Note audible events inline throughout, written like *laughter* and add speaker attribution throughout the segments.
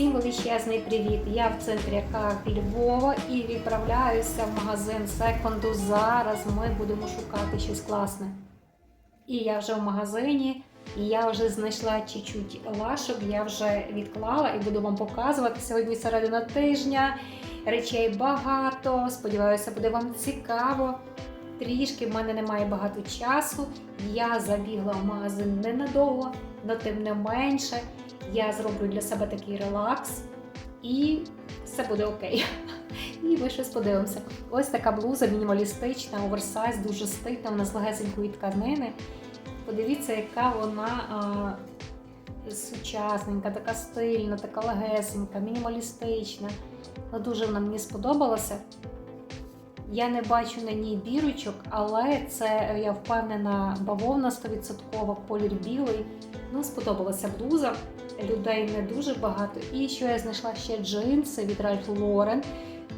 Speaker 1: Всім величезний привіт! Я в центрі КАК Львова і відправляюся в магазин секонду. Зараз ми будемо шукати щось класне. І я вже в магазині, і я вже знайшла чуть-чуть лашок, я вже відклала і буду вам показувати сьогодні середина тижня. Речей багато. Сподіваюся, буде вам цікаво. Трішки в мене немає багато часу. Я забігла в магазин ненадовго, але тим не менше. Я зроблю для себе такий релакс і все буде окей. *laughs* І ми щось подивимося. Ось така блуза мінімалістична, оверсайз, дуже стильна, вона з легесенької тканини. Подивіться, яка вона а, сучасненька, така стильна, така легесенька, мінімалістична. Ну, дуже вона мені сподобалася. Я не бачу на ній бірочок, але це я впевнена бавовна 100%, колір білий. Ну, сподобалася блуза. Людей не дуже багато. І що я знайшла ще джинси від Ralph Lauren.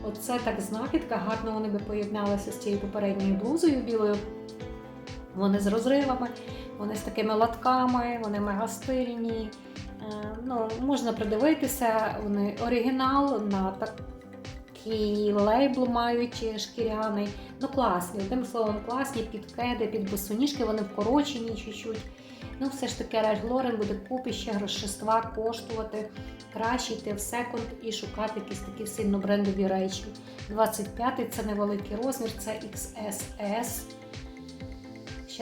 Speaker 1: Оце так знахідка, гарно вони би поєдналися з цією попередньою блузою білою. Вони з розривами, вони з такими латками, вони мега стильні. Е, Ну, можна придивитися, вони оригінал на такий лейбл мають шкіряний. Ну, класні, одним словом, класні під кеди, під босоніжки, вони вкорочені чуть-чуть. Ну, все ж таки, Ralph Лорен буде купі ще грошиства коштувати. Краще йти в секонд і шукати якісь такі сильно брендові речі. 25-й це невеликий розмір, це XSS.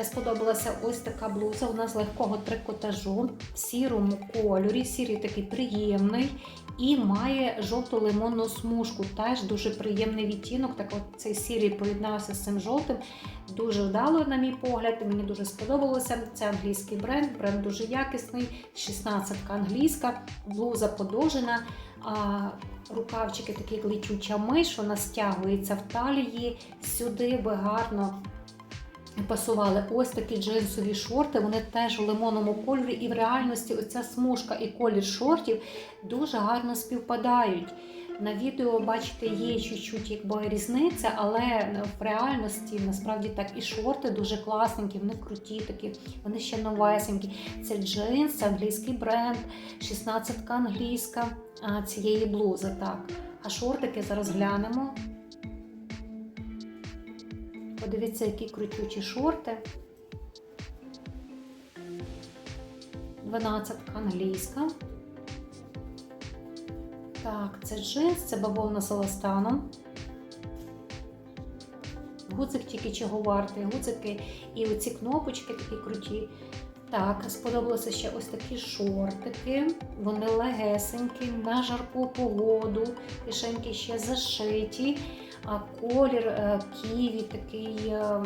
Speaker 1: Ще сподобалася ось така блуза. Вона з легкого трикотажу в сірому кольорі. Сірий такий приємний. І має жовту лимонну смужку. Теж дуже приємний відтінок. Так от цей сірий поєднався з цим жовтим. Дуже вдало, на мій погляд. Мені дуже сподобалося. Це англійський бренд, бренд дуже якісний. 16 англійська, блуза подовжена. А рукавчики такі летюча миш, вона стягується в талії. Сюди би гарно пасували ось такі джинсові шорти. Вони теж у лимонному кольорі, і в реальності оця смужка і колір шортів дуже гарно співпадають. На відео, бачите, є чуть-чуть якби різниця, але в реальності насправді так і шорти дуже класненькі, вони круті такі, вони ще новесенькі. Це джинс, англійський бренд, 16 англійська цієї блузи. так. А шортики зараз глянемо. Подивіться, які крутючі шорти. 12 англійська. Так, це джинс, це бавовна з еластаном. Гуцик тільки чого вартий, гуцики і оці кнопочки такі круті. Так, сподобалося ще ось такі шортики. Вони легесенькі, на жарку погоду, кишеньки ще зашиті. Колір е, ківі такий е,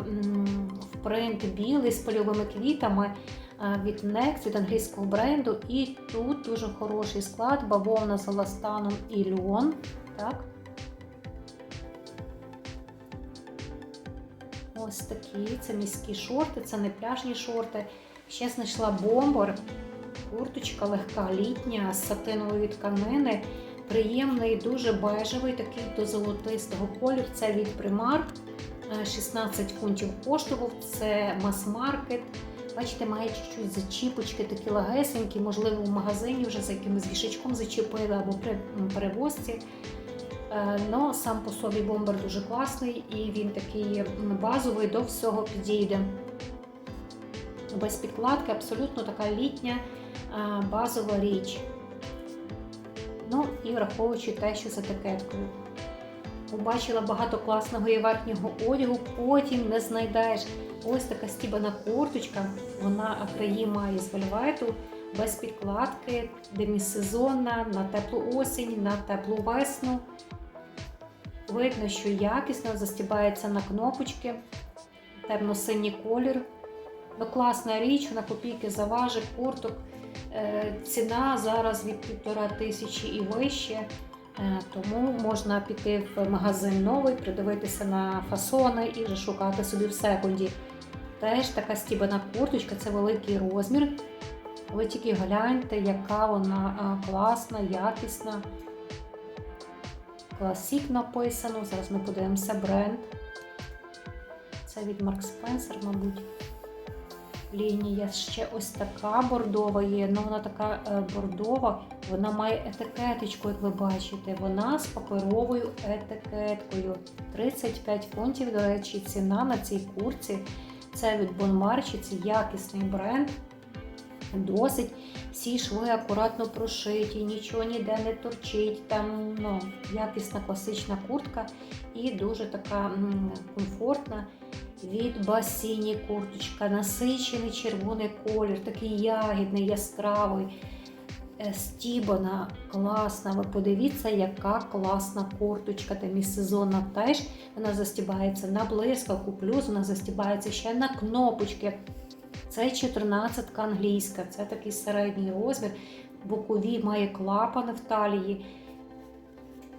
Speaker 1: в принт білий з польовими квітами е, від Next, від англійського бренду. І тут дуже хороший склад, бавовна з еластаном і льон. Так. Ось такі, це міські шорти, це не пляжні шорти. Ще знайшла бомбер, курточка легка літня з сатинової тканини. Приємний, дуже бежевий, такий до золотистого кольору. Це від Primark. Е, 16 фунтів коштував. Це мас-маркет. Бачите, має чуть-чуть зачіпочки, такі лагесенькі, можливо, в магазині вже за якимось вішечком зачепили або при перевозці. Е, Но сам по собі бомбер дуже класний і він такий базовий, до всього підійде. Без підкладки, абсолютно така літня е, базова річ. Ну і враховуючи те, що з етикеткою. Побачила багато класного і верхнього одягу, потім не знайдеш. Ось така стібана курточка, вона краї має з вельвету, без підкладки, демісезонна, на теплу осінь, на теплу весну. Видно, що якісно застібається на кнопочки, темно-синій колір. Ну, класна річ, на копійки заважить курток. Е, Ціна зараз від півтора тисячі і вище, Е, тому можна піти в магазин новий, придивитися на фасони і вже шукати собі в секунді. Теж така стібана курточка, це великий розмір. Ви тільки гляньте, яка вона класна, якісна. Класік написано. Зараз ми подивимося бренд. Це від Mark Spencer, мабуть. Лінія ще ось така бордова є. Ну вона така е, бордова, вона має етикеточку, як ви бачите. Вона з паперовою етикеткою. 35 фунтів, до речі, ціна на цій курці. Це від Бонмарчі, це якісний бренд. Досить всі шви акуратно прошиті, нічого ніде не торчить. Там ну, якісна класична куртка і дуже така комфортна. Від басіні курточка, насичений червоний колір, такий ягідний, яскравий, е, стібана, класна. Ви подивіться, яка класна курточка. Демісезонна теж вона застібається на блискавку, плюс вона застібається ще на кнопочки. Це 14 англійська, це такий середній розмір. Бокові має клапани в талії.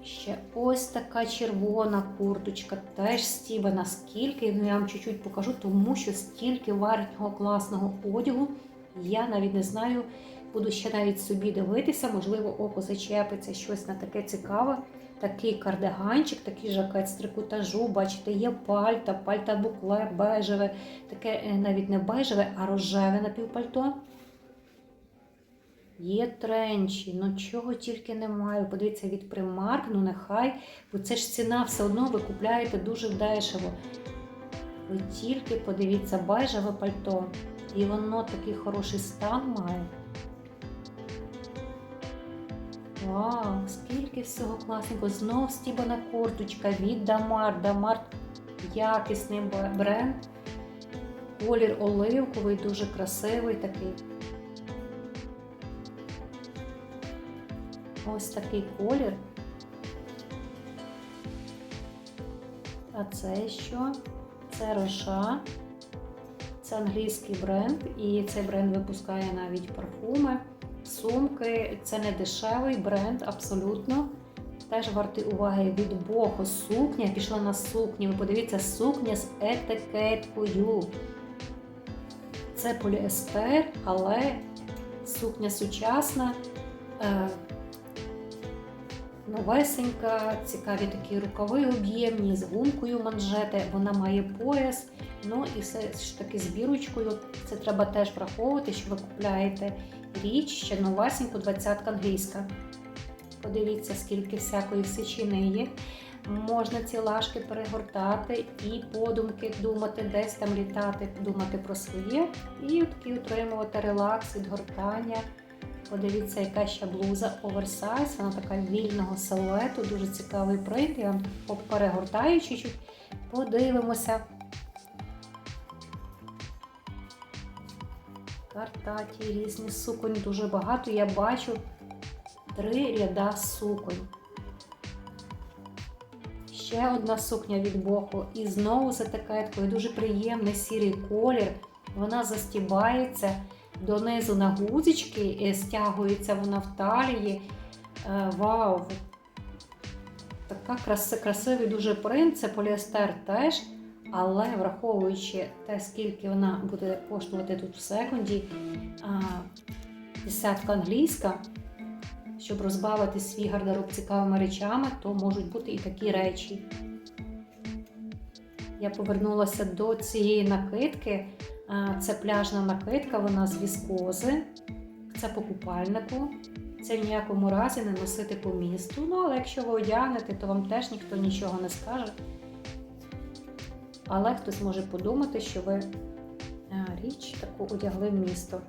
Speaker 1: Ще ось така червона курточка, теж стібана. Скільки, ну я вам чуть-чуть покажу, тому що стільки верхнього класного одягу. Я навіть не знаю, буду ще навіть собі дивитися, можливо, око зачепиться щось на таке цікаве. Такий кардиганчик, такий жакет з трикутажу. Бачите, є пальта, пальта букле, бежеве, таке е, навіть не бежеве, а рожеве напівпальто. Є тренчі, ну чого тільки немає. Подивіться від примарк, ну нехай, бо це ж ціна все одно ви купляєте дуже дешево. Ви тільки подивіться бежеве пальто, і воно такий хороший стан має. Вау, скільки всього класненького. Знов стібана курточка від Дамар. Дамар якісний бренд. Колір оливковий, дуже красивий такий. Ось такий колір. А це що? Це Роша. Це англійський бренд, і цей бренд випускає навіть парфуми, сумки. Це не дешевий бренд, абсолютно. Теж вартий уваги від Бохо. Сукня. Пішла на сукню. Ви подивіться, сукня з етикеткою. Це поліестер, але сукня сучасна. Новесенька, цікаві такі рукави об'ємні, з гумкою манжети, вона має пояс, ну і все ж таки з бірочкою. Це треба теж враховувати, що ви купляєте річ, ще новесеньку, 20 англійська. Подивіться, скільки всякої сечини є. Можна ці лашки перегортати і подумки думати, десь там літати, думати про своє, і такі отримувати релакс від гортання. Подивіться, яка ще блуза оверсайз, вона така вільного силуету, дуже цікавий принт. Я вам перегортаю чуть-чуть, подивимося. Картаті, різні суконь, дуже багато. Я бачу три ряда суконь. Ще одна сукня від боку. І знову з етикеткою. Дуже приємний сірий колір. Вона застібається донизу на гузички, стягується вона в талії. Е, вау! Така краси, красивий дуже принт, це поліестер теж. Але враховуючи те, скільки вона буде коштувати тут в секунді, десятка англійська, щоб розбавити свій гардероб цікавими речами, то можуть бути і такі речі. Я повернулася до цієї накидки. Це пляжна накидка, вона з віскози, це по купальнику. Це в ніякому разі не носити по місту. Ну, але якщо ви одягнете, то вам теж ніхто нічого не скаже. Але хтось може подумати, що ви річ таку одягли в місто.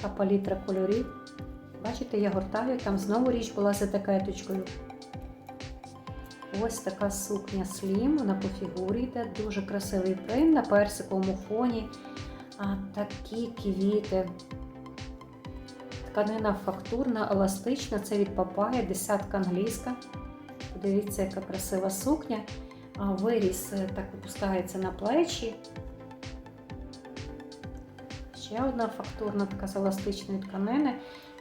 Speaker 1: Та палітра кольорів. Бачите, я гортаю, там знову річ була з етикеточкою. Ось така сукня слім, вона по фігурі йде, дуже красивий принт на персиковому фоні. А такі квіти. Тканина фактурна, еластична, це від папая, десятка англійська. Подивіться, яка красива сукня. А Виріс е, так опускається на плечі. Ще одна фактурна така з еластичної тканини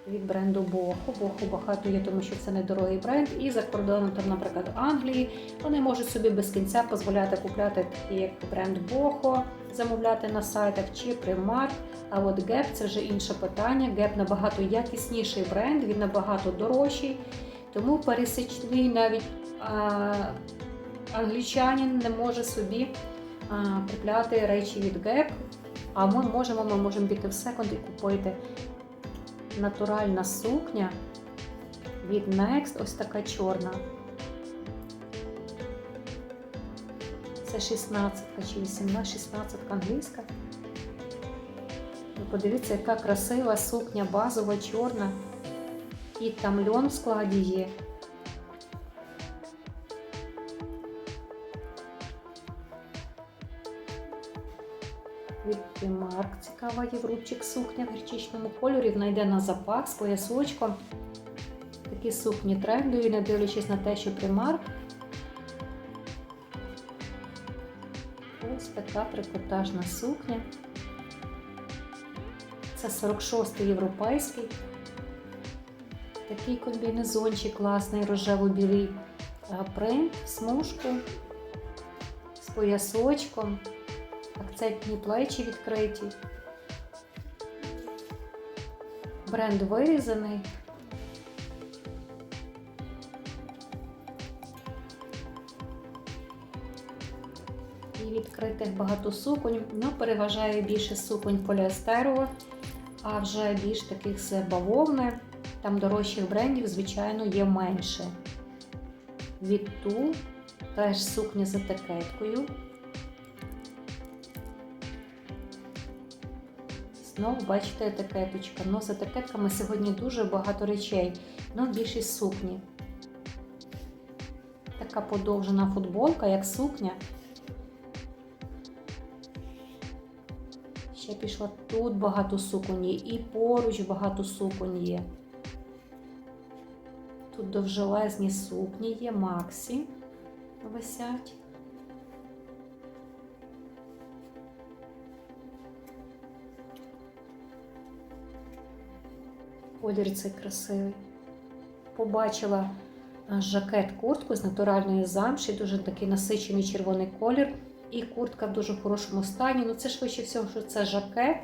Speaker 1: від бренду Бохо. Бохо багато є, тому що це недорогий бренд. І за кордоном, там, наприклад, Англії, вони можуть собі без кінця дозволяти купляти такі, як бренд Бохо, замовляти на сайтах чи Primark. А от Gap це вже інше питання. Gap набагато якісніший бренд, він набагато дорожчий. Тому пересічний навіть а, англічанин не може собі а, купляти речі від Gap, а ми можемо, ми можемо піти в секонд і купити натуральна сукня від Next, ось така чорна. Це 16 чи 18, 16 англійська. Ви подивіться, яка красива сукня, базова, чорна. І там льон в складі є. Primark цікава сукня в гірчичному кольорі. Вона йде на запах з поясочком. Такі сукні трендові, не дивлячись на те, що Primark. Ось така трикотажна сукня. Це 46-й європейський. Такий комбінезончик класний, рожево-білий принт, в смужку з поясочком, акцентні плечі відкриті. Бренд вирізаний. І відкритих багато суконь, ну переважає більше суконь поліестерових, а вже більш таких з бавовни. Там дорожчих брендів, звичайно, є менше. Від ту теж сукня з етикеткою. Знову бачите етикеточка. Ну, з етикетками сьогодні дуже багато речей, ну більшість сукні. Така подовжена футболка, як сукня. Ще пішла тут багато суконь є, і поруч багато суконь є. Тут довжелезні сукні є, Максі висять. Колір цей красивий. Побачила жакет куртку з натуральної замші, дуже такий насичений червоний колір. І куртка в дуже хорошому стані. Ну, це швидше всього, що це жакет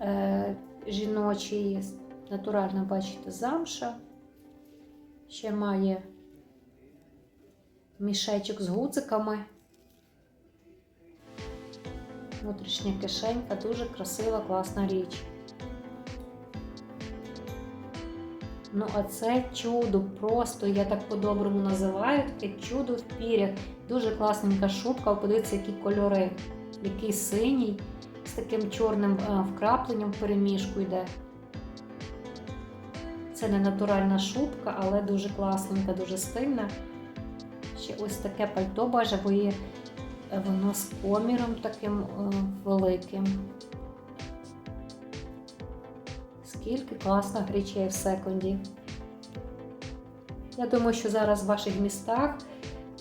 Speaker 1: е, жіночий, натуральна, бачите, замша. Ще має мішечок з гудзиками. Внутрішня кишенька, дуже красива, класна річ. Ну, а це чудо, просто я так по-доброму називаю, таке чудо в пірях. Дуже класненька шубка, подивіться, які кольори. Який синій, з таким чорним а, вкрапленням в переміжку йде. Це не натуральна шубка, але дуже класненька, дуже стильна. Ще ось таке пальто бажевої, воно з коміром таким о, великим. Скільки класних речей в секунді. Я думаю, що зараз в ваших містах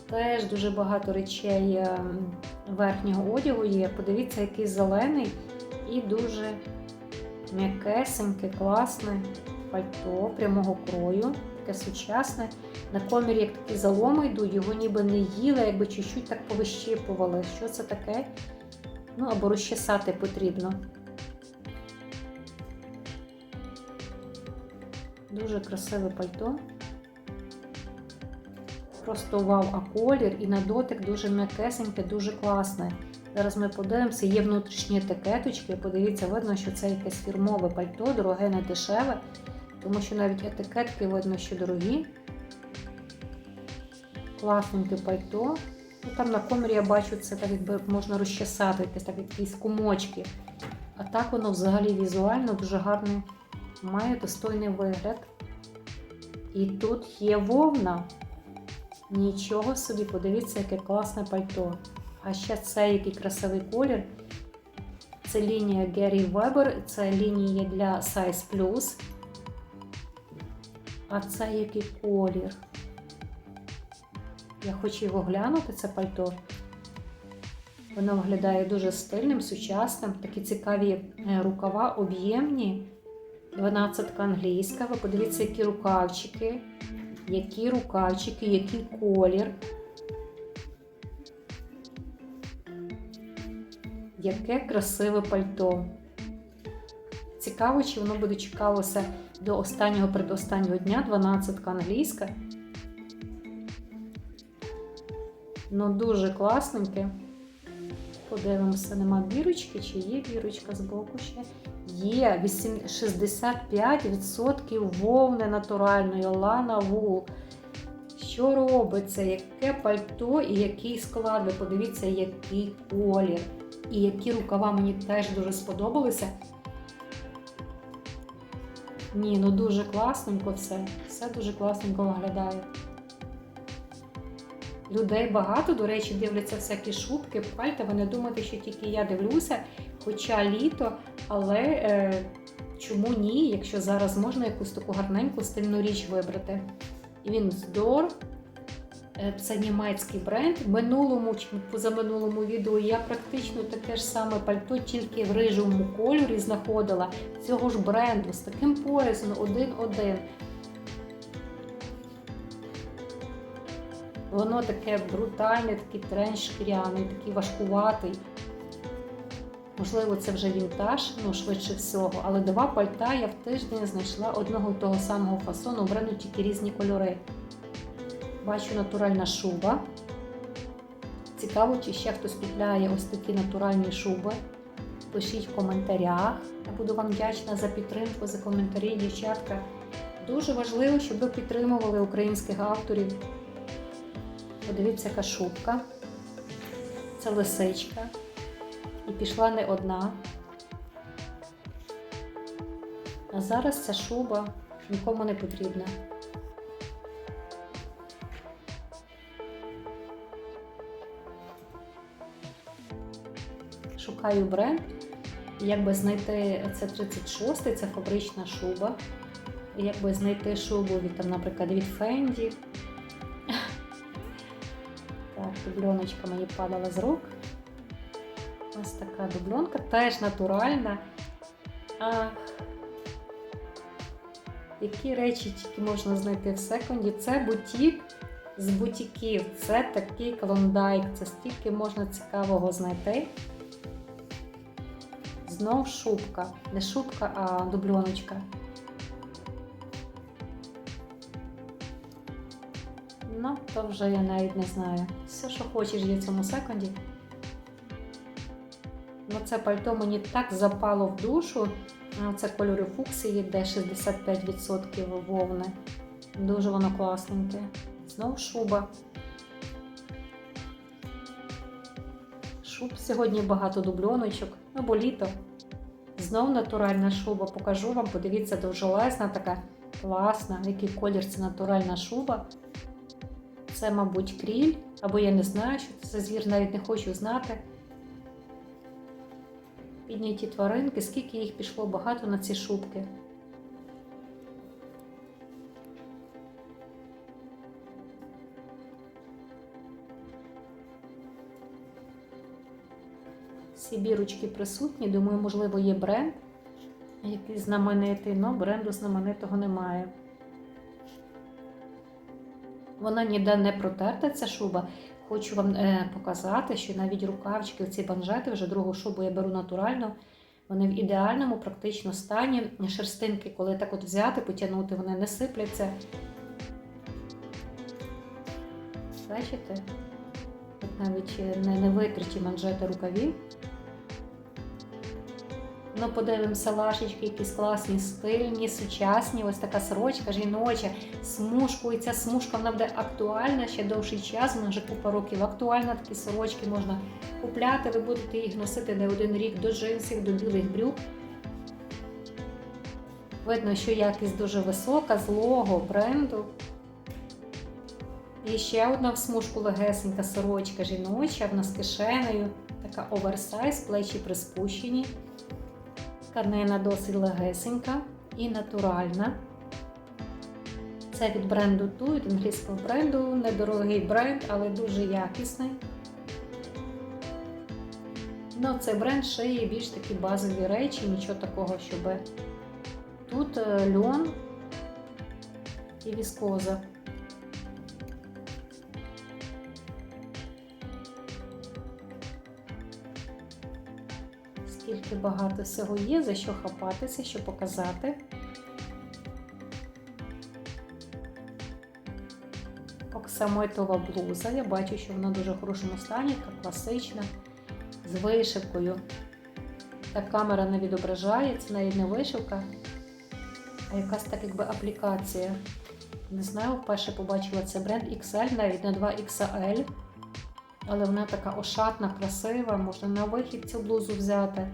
Speaker 1: теж дуже багато речей ем, верхнього одягу є. Подивіться, який зелений і дуже м'якесеньке, класне пальто прямого крою, таке сучасне. На комірі, як такі заломи йдуть, його ніби не їли, якби чуть-чуть так повищипували. Що це таке? Ну, або розчесати потрібно. Дуже красиве пальто. Просто вау, а колір і на дотик дуже м'якесеньке, дуже класне. Зараз ми подивимося, є внутрішні етикеточки. Подивіться, видно, що це якесь фірмове пальто, дороге, не дешеве, тому що навіть етикетки видно, що дорогі. Класненьке пальто. Ну, Там на комірі я бачу, це так якби можна розчесати, якісь так якісь кумочки. А так воно взагалі візуально дуже гарний, має достойний вигляд. І тут є вовна. Нічого собі, подивіться, яке класне пальто. А ще це який красивий колір. Це лінія Gary Weber, це лінія для Size Plus. А це який колір. Я хочу його глянути, це пальто. Воно виглядає дуже стильним, сучасним. Такі цікаві е, рукава, об'ємні. 12 англійська. Ви подивіться, які рукавчики. Які рукавчики, який колір. Яке красиве пальто. Цікаво, чи воно буде чекалося до останнього передостаннього дня, 12 англійська. Ну, дуже класненьке. Подивимося, нема бірочки, чи є бірочка з боку ще. Є 65% вовни натуральної лана вул. Що робиться? Яке пальто і який склад? Ви подивіться, який колір. І які рукава мені теж дуже сподобалися. Ні, ну дуже класненько все. Все дуже класненько виглядає. Людей багато, до речі, дивляться всякі шубки, пальта. Ви не думаєте, що тільки я дивлюся, хоча літо, але е, чому ні, якщо зараз можна якусь таку гарненьку стильну річ вибрати. Він здор. Це німецький бренд. В минулому чи позаминулому відео я практично таке ж саме пальто, тільки в рижому кольорі знаходила цього ж бренду з таким поясом один-один. Воно таке брутальне, такий тренч шкіряний, такий важкуватий. Можливо, це вже вінтаж, ну швидше всього, але два пальта я в тиждень знайшла одного того самого фасону, бренду тільки різні кольори. Бачу натуральна шуба. Цікаво, чи ще хтось купляє ось такі натуральні шуби. Пишіть в коментарях. Я буду вам вдячна за підтримку, за коментарі, дівчатка. Дуже важливо, щоб ви підтримували українських авторів. Подивіться, яка шубка. Це лисичка. І пішла не одна. А зараз ця шуба нікому не потрібна. Шукаю бренд. Якби знайти це 36 це фабрична шуба. Якби знайти шубу від, там, наприклад, від Fendi. Дубльоночка мені падала з рук. Ось така дубльонка, теж натуральна. Ах, які речі тільки можна знайти в секунді. Це бутік з бутіків. Це такий клондайк. Це стільки можна цікавого знайти. Знов шубка. Не шубка, а дубльоночка. То вже я навіть не знаю. Все, що хочеш, є в цьому секунді. Ну, це пальто мені так запало в душу. Це кольори фуксії, де 65% вовни. Дуже воно класненьке. Знов шуба. Шуб сьогодні багато дубльоночок, або літо. Знов натуральна шуба. Покажу вам, подивіться, довжелезна така класна. Який колір це натуральна шуба. Це, мабуть, кріль, або я не знаю, що це за звір, навіть не хочу знати. Підняті тваринки, скільки їх пішло багато на ці шубки. Всі бірочки присутні, думаю, можливо, є бренд, який знаменитий, але бренду знаменитого немає. Вона ніде не протерта, ця шуба. Хочу вам е, показати, що навіть рукавчики, ці банжети, вже другу шубу я беру натурально. Вони в ідеальному практично стані. Шерстинки, коли так от взяти, потягнути, вони не сипляться. Бачите? От навіть не, не витерті манжети рукавів. Ну, подивимося, лашечки, якісь класні, стильні, сучасні. Ось така сорочка жіноча, смужку. І ця смужка вона буде актуальна ще довший час, вона вже купа років актуальна. Такі сорочки можна купляти, ви будете їх носити не один рік до джинсів, до білих брюк. Видно, що якість дуже висока, злого бренду. І ще одна в смужку легесенька сорочка жіноча, вона з кишенею, така оверсайз, плечі приспущені. Тканина досить легесенька і натуральна. Це від бренду Ту, від англійського бренду, недорогий бренд, але дуже якісний. Ну, цей бренд шиє більш такі базові речі, нічого такого, щоб тут е, льон і віскоза. Скільки багато всього є, за що хапатися, що показати. оксамитова блуза. Я бачу, що вона в дуже хорошому стані, така класична, з вишивкою. Так камера не відображає, це навіть не вишивка, а якась так якби аплікація. Не знаю, вперше побачила це бренд XL, навіть на 2XL. Але вона така ошатна, красива, можна на вихід цю блузу взяти.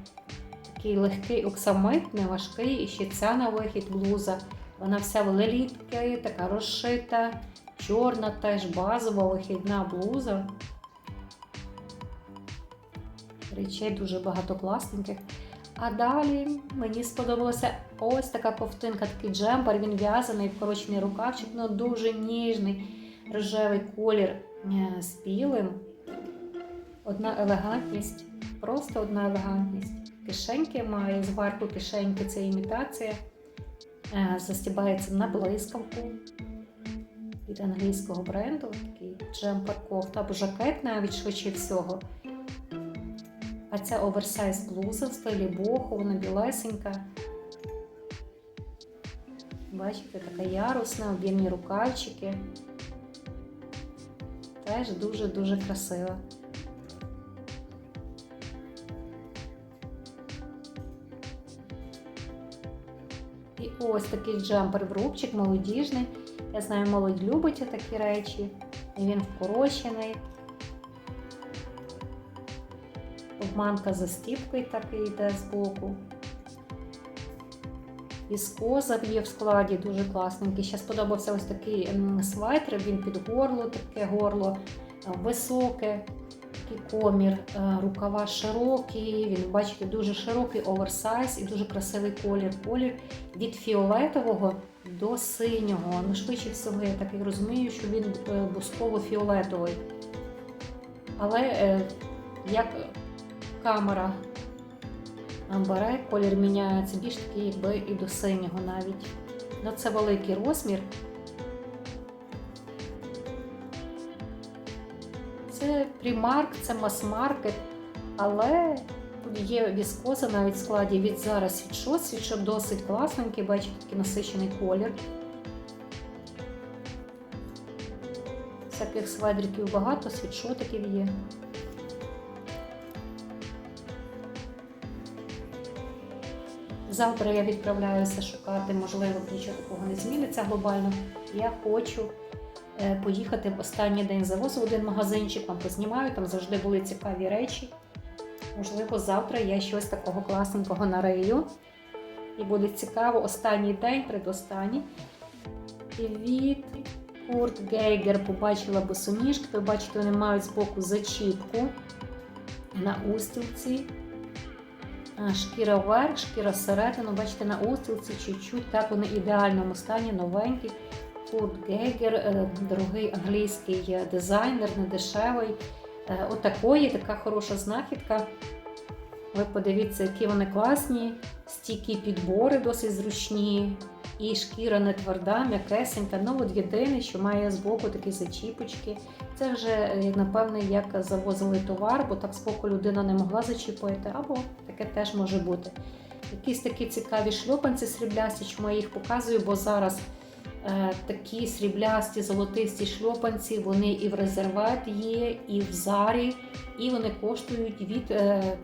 Speaker 1: Такий легкий оксамит, не важкий, і ще ця на вихід блуза. Вона вся в лелітки, така розшита, чорна, теж базова вихідна блуза. Речей дуже багато класненьких. А далі мені сподобалася ось така ковтинка, такий джемпер, він в'язаний, вкорочений рукавчик, ну дуже ніжний рожевий колір е, з білим. Одна елегантність, просто одна елегантність. Кишеньки має, зверху кишеньки це імітація. Е, Застібається на блискавку від англійського бренду. Такий джемпер кофта або жакет навіть швидше всього. А це оверсайз блуза в стилі боху, вона білесенька. Бачите, така ярусна, об'ємні рукавчики. Теж дуже-дуже красива. Ось такий джемпер в рубчик, молодіжний. Я знаю, молодь любить такі речі. І він вкорочений. Обманка за стіпкою такий йде збоку. Віскоза є в складі, дуже класненький. Ще сподобався ось такий светр, він під горло, таке горло високе, такий комір, е, рукава широкі. Він, бачите, дуже широкий оверсайз і дуже красивий колір. Колір від фіолетового до синього. Ну, швидше всього, я так і розумію, що він е, бусково-фіолетовий. Але е, як камера бере, колір міняється більш такий, якби і до синього навіть. Ну, це великий розмір. Це примарк, це мас-маркет, але є віскоза навіть в складі від зараз світшот. Світшот досить класненький, бачите, такий насичений колір. Всяких сведриків багато, світшотиків є. Завтра я відправляюся шукати, можливо, нічого такого не зміниться глобально. Я хочу поїхати в останній день завозу в один магазинчик, вам познімаю, там завжди були цікаві речі. Можливо, завтра я щось такого класненького нарию. І буде цікаво останній день, предостанній. Від Курт Гейгер побачила босоніжки. Ви бачите, вони мають збоку зачіпку на устілці. Шкіра вверх, шкіра всередину, бачите, на устілці чуть-чуть, так вони в ідеальному стані, новенькі. Курт Гейгер, е, дорогий англійський дизайнер, не дешевий. Е, Отакої, така хороша знахідка. Ви подивіться, які вони класні, стійкі підбори досить зручні. І шкіра не тверда, м'якесенька. Ну, от єдине, що має збоку такі зачіпочки. Це вже, е, напевне, як завозили товар, бо так збоку людина не могла зачіпити, або таке теж може бути. Якісь такі цікаві шльопанці сріблясті, чому я їх показую, бо зараз такі сріблясті, золотисті шльопанці, вони і в резерват є, і в зарі, і вони коштують від е,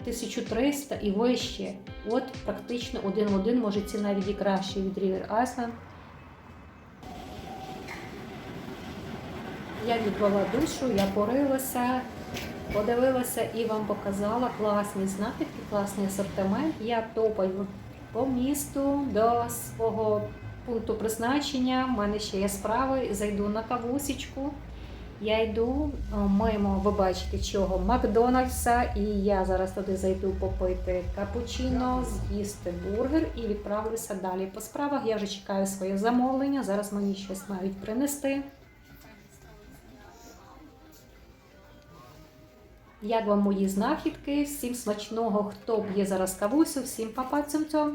Speaker 1: 1300 і вище. От практично один в один, може ці навіть і краще від River Island. Я відвела душу, я порилася, подивилася і вам показала класні знахідки, класний асортимент. Я топаю по місту до свого пункту призначення. У мене ще є справи. Зайду на кавусічку. Я йду мимо, ви бачите, чого Макдональдса, і я зараз туди зайду попити капучино, з'їсти бургер і відправлюся далі по справах. Я вже чекаю своє замовлення. Зараз мені щось мають принести. Як вам мої знахідки? Всім смачного, хто б'є зараз кавусю, всім папа цьом-цьом!